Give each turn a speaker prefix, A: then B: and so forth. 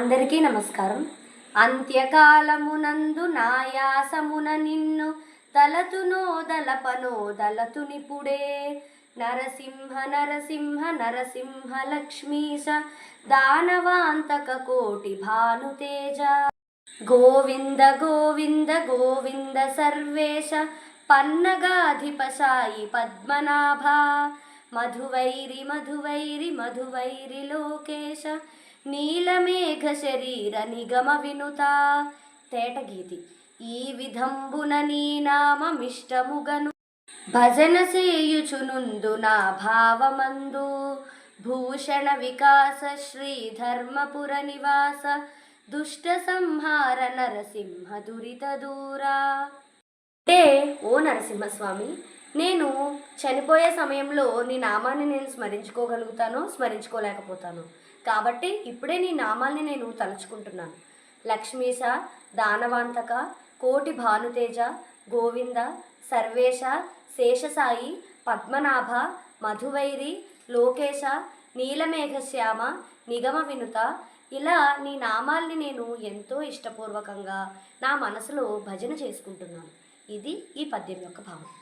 A: అందరికీ నమస్కారం. అంత్యకాలమునందు నాయాసమున నిన్ను తలతునో దలపనో దలతునిపుడే. నరసింహ నరసింహ నరసింహ లక్ష్మీశ దానవాంతక కోటి భానుతేజ. గోవింద గోవింద గోవింద సర్వేశ పన్నగాధిపశాయి పద్మనాభ. మధువైరి మధువైరి మధువైరి లోకేశ నీలమేఘ శరీర నిగమ వినుత. తేటగీతి ఈ విధంబున నీ నామమిష్టముగను భజన సేయుచునుందు నా భావమందు. భూషణ వికాస శ్రీ ధర్మపుర నివాస దుష్ట సంహార నరసింహ దురిత దూరా. అంటే ఓ నరసింహస్వామి నేను చనిపోయే సమయంలో నీ నామాన్ని నేను స్మరించుకోగలుగుతాను స్మరించుకోలేకపోతాను. కాబట్టి ఇప్పుడే నీ నామాల్ని నేను తలుచుకుంటున్నాను. లక్ష్మీశ దానవాంతక కోటి భానుతేజ గోవింద సర్వేశ శేషసాయి పద్మనాభ మధువైరి లోకేశ నీలమేఘశ్యామ నిగమ వినుత ఇలా నీ నామాల్ని నేను ఎంతో ఇష్టపూర్వకంగా నా మనసులో భజన చేసుకుంటున్నాను. ఇది ఈ పద్యం యొక్క భావం.